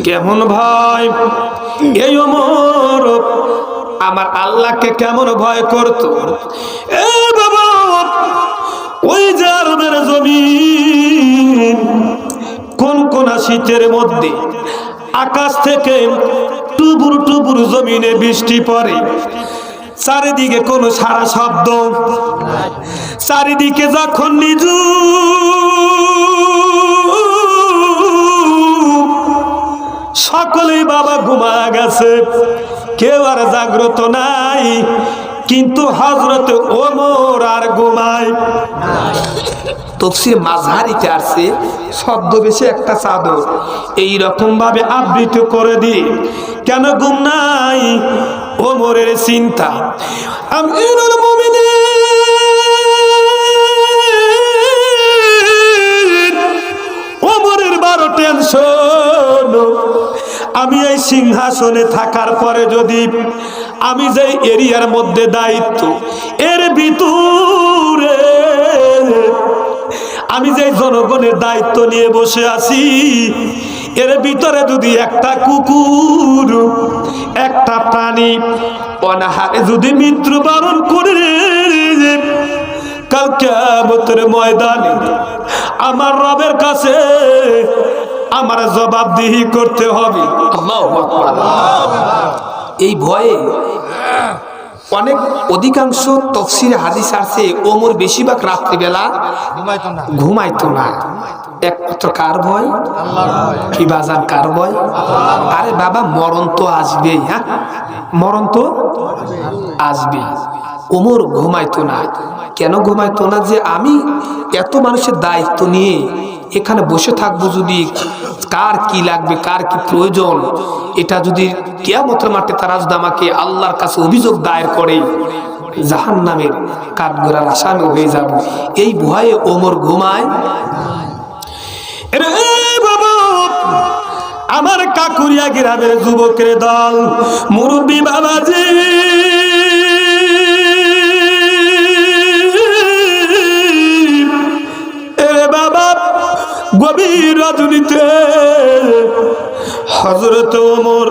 কেমন ভয়? এই অমর, আমার আল্লাহকে কেমন ভয় করত? এ বাবা, ওই যে জমিন কোন কোন শীতের মধ্যে আকাশ থেকে টুবুর টুবুর জমিনে বৃষ্টি পড়ে। চারিদিকে কোনো সারা শব্দ চারিদিকে যখন নিজু সকলেই বাবা ঘুমা গেছে। কেউ আর জাগ্রত নাই, কিন্তু হজরত ওমর আর ঘুমায়। তফসির মাঝহারিতে আসছে ছদ্মবেশে একটা চাদর। এই রকম ভাবে আবৃত করে দি কেন ঘুম নাই? ওমরের চিন্তা। আমিরুল সিংহাসনে থাকার পরে যদি আমি যে এরিয়ার মধ্যে দায়িত্ব, এর ভিতরে আমি যে জনগণের দায়িত্ব নিয়ে বসে আছি, এর ভিতরে যদি একটা কুকুর, একটা প্রাণী, অনাহারে যদি মৃত্যু মৃত্যুবরণ করে, কাল কেমতের ময়দানে আমার রবের কাছে আমার জবাবদিহি করতে হবে। এই ভয়ে অনেক অধিকাংশ তফসির হাদিস আছে, ওমর বেশিরভাগ রাত্রিবেলা ঘুমাইতো না। একমাত্র কার ভয়? কি বাজার কার ভয়? আরে বাবা, মরণ তো আসবেই হ্যাঁ? মরণ তো আসবেই। ওমর ঘুমাইতো না। কেন ঘুমাইতো না যে আমি এত মানুষের দায়িত্ব নিয়ে এখানে বসে থাকব যদি, কার কি লাগবে, কার কি প্রয়োজন, এটা যদি কেয়ামতের মাঠে তারা যদি আমাকে আল্লাহর কাছে অভিযোগ দায়ের করে জাহান নামের কাঠগোড়ার আসামি হয়ে যাব। এই ভয়ে ওমর ঘুমায়। বাবা, আমার কাকুরিয়া গ্রামের যুবকের দল, মুরব্বী বাবাজি হজরত ওমর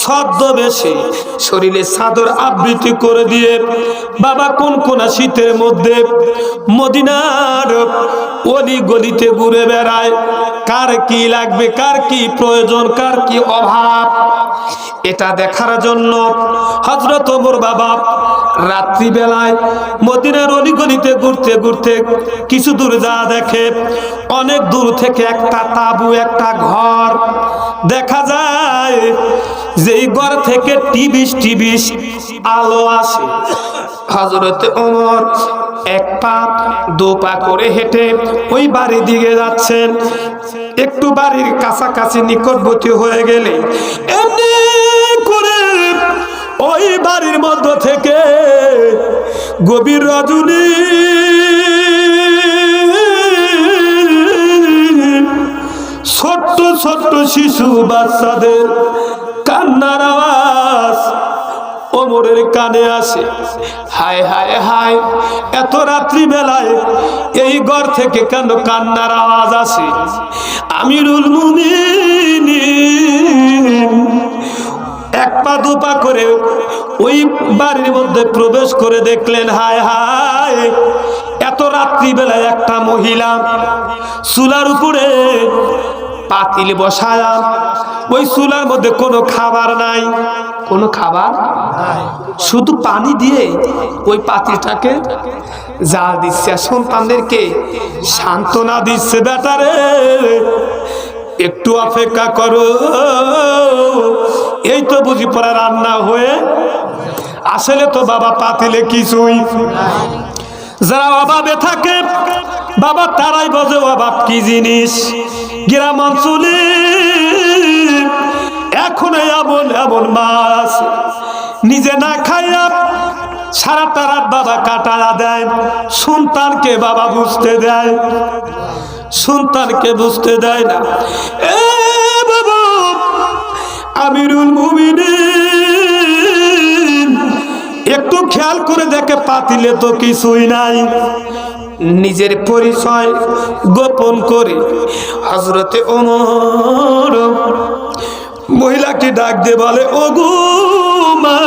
ছদ্মবেশে শরীরে সাদর আবৃত্তি করে দিয়ে, বাবা, কোন কোন শীতের মধ্যে মদিনার অলি গলিতে ঘুরে বেড়ায়? কার কি লাগবে? কার কি প্রয়োজন? কার কি অভাব? এটা দেখার জন্য হজরত ওমর বাবা রাত্রিবেলায় মদিনার অলিগলিতে ঘুরতে ঘুরতে কিছু দূর যা দেখে, অনেক দূর থেকে একটা তাবু, একটা ঘর দেখা যায়, যেই ঘর থেকে টিবিস টিবিস আলো আসে। হজরত ওমর এক পা, দু পা করে হেঁটে ওই বাড়ির দিকে যাচ্ছেন। একটু বাড়ির কাছাকাছি নিকটবর্তী হয়ে গেলে এমনি ওই বাড়ির মধ্য থেকে গভীর রজনী ছোট্ট ছোট্ট শিশু বাচ্চাদের কান্নার আওয়াজ ওমরের কানে আসে। হায় হায় হায়, এত রাত্রি বেলায় এই ঘর থেকে কেন কান্নার আওয়াজ আসে? আমিরুল মুমিনিন ওই বাড়ির মধ্যে প্রবেশ করে দেখলেন, হায় হায়, এত রাত্রিবেলায় একটা মহিলা চুলার উপরে পাতিল বসায়া, ওই চুলার মধ্যে কোনো খাবার নাই। কোনো খাবার শুধু পানি দিয়ে ওই পাতিলটাকে জাল দিচ্ছে। সন্তানদেরকে সান্ত্বনা দিচ্ছে, বেটারে, একটু অপেক্ষা করো। এই তো বুঝি পড়া রান্না হয়ে আসলে তো বাবা পাতিলে কিছুই যারা অভাবে থাকে, বাবা তারাই বোঝে অভাব কি জিনিস। গ্রাম অঞ্চলে এখন এমন এমন মাছ, নিজে না খাইয়া সারা রাত বাবা কাটায়া দেয়, সন্তানকে বাবা বুঝতে দেয়, সন্তানকে বুঝতে দেয় না। এ বাবা, আমিরুল একটু খেয়াল করে দেখে পাতিলে তো কিছুই নাই। নিজের পরিচয় গোপন করে হজরতে ওমর মহিলাকে ডাক দিয়ে বলে ও মা,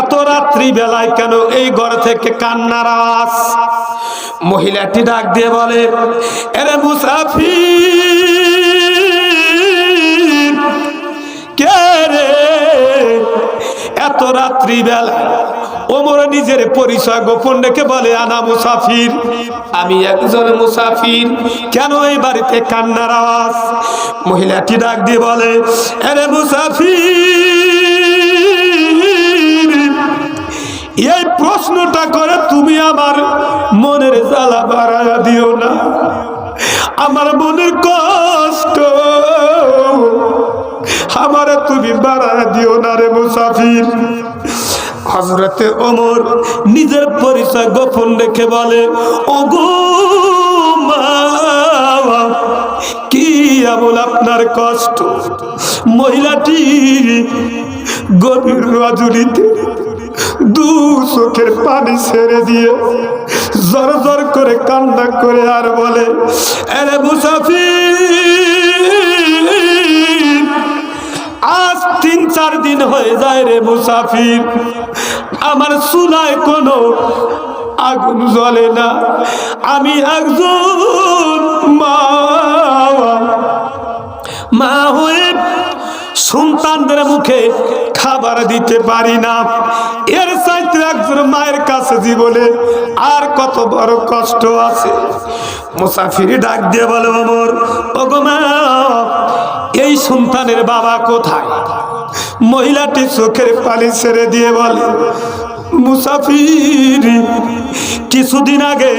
এত রাত্রি বেলায় কেন এই ঘর থেকে কান্নার আওয়াজ? মহিলাটি ডাক দিয়ে বলে, এরে মুসাফির, কে রে এত রাত্রি বেলা ওমর নিজের পরিচয় গোপন রেখে বলে, আনা মুসাফির। আমি একজন মুসাফির। কেন এই বাড়িতে কান্নার আওয়াজ? মহিলাটি ডাক দিয়ে বলে, আরে মুসাফির, এই প্রশ্নটা করে তুমি আমার মনের জ্বালা বাড়ায়া দিও না। আমার মনের কষ্ট তুমি দিও না রে মুসাফির। হজরতে ওমর নিজের পরিচয় গোপন রেখে বলে, ওগো কি আমল আপনার কষ্ট? মহিলাটি গভীর রজনীতে দু চোখের পানি ছেড়ে দিয়ে জর জর করে কান্না করে আর বলে আরে মুসাফির দিন হয়ে যায় রে মুসাফির? আমার চুলায় কোনো আগুন জ্বলে না। আমি একজন মা। হয়ে সন্তানদের মুখে খাবার দিতে পারি না। এর চাইতে একজন মায়ের কাছে জীবনে আর কত বড় কষ্ট আছে। মুসাফির ডাক দিয়ে বলে অমর ওগো মা, এই সন্তানের বাবা কোথায়? মহিলাটি চোখের পানি ছেড়ে দিয়ে বলে, মুসাফির, কিছুদিন আগে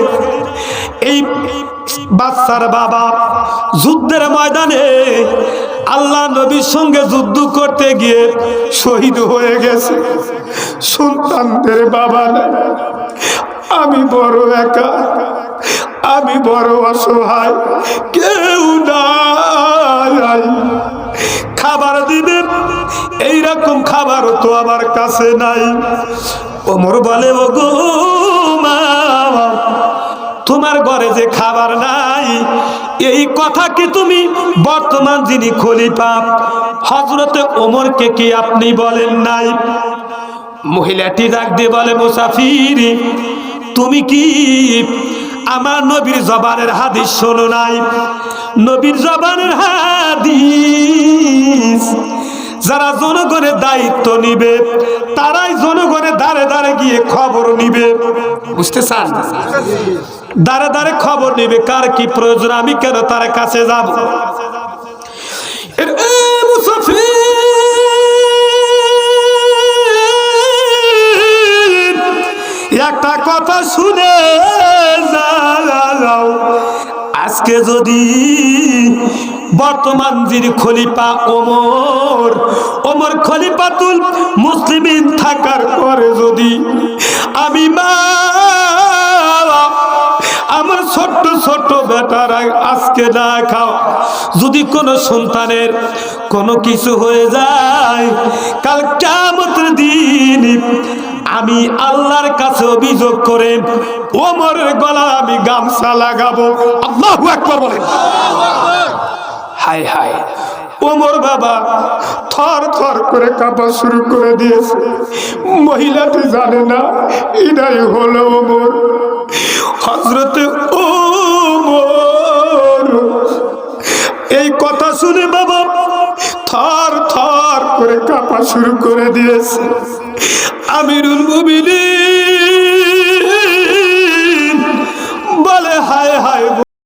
এই বাচ্চার বাবা যুদ্ধের ময়দানে আল্লাহ নবীর সঙ্গে যুদ্ধ করতে গিয়ে শহীদ হয়ে গেছে। সন্তানদের বাবা আমি বড় একা, আমি বড় অসহায়, কেউ নাই। খাবার দিবেন এইরকম খাবারও তো আমার কাছে নাই। ওমর বলে ও গো মা, তোমার ঘরে যে খাবার নাই, এই কথা কি তুমি বর্তমান যিনি খলিফা হজরতে ওমরকে কি আপনি বলেন নাই? মহিলাটি ডাক দিয়ে বলে, মুসাফির, তুমি কি আমার নবীর জবানের হাদিস শোনো নাই? নবীর জবানের হাদিস যারা জনগণের দায়িত্ব নিবে, তারাই জনগণের দাঁড়ে দাঁড়ে গিয়ে খবর নিবে। বুঝতে চান দাঁড়ে দাঁড়ে খবর নিবে, কার কি প্রয়োজন, আমি কেন তার কাছে যাব? একটা কথা শুনে আজকে যদি বর্তমান যিনি খলিফা ওমর ওমর খলিফাতুল মুসলিমিন থাকার পরে যদি আমি মা আমার ছোট্ট ছোট্ট বেটারা আজকে না খাও, যদি কোনো সন্তানের কোনো কিছু হয়ে যায়, কাল কেমতের দিন আমি আল্লাহর কাছে অভিযোগ করে ওমরের গলা আমি গামছা লাগাবো। আল্লাহু আকবার বলেন। হাই হাই ওমর বাবা, থর থর করে কাঁপা শুরু করে দিয়েছে। মহিলাটি জানে না, এটাই হলো ওমর হজরতে ওমর এই কথা শুনে বাবা থর থর করে কাঁপা শুরু করে দিয়েছে। আমিরুল মুমিনিন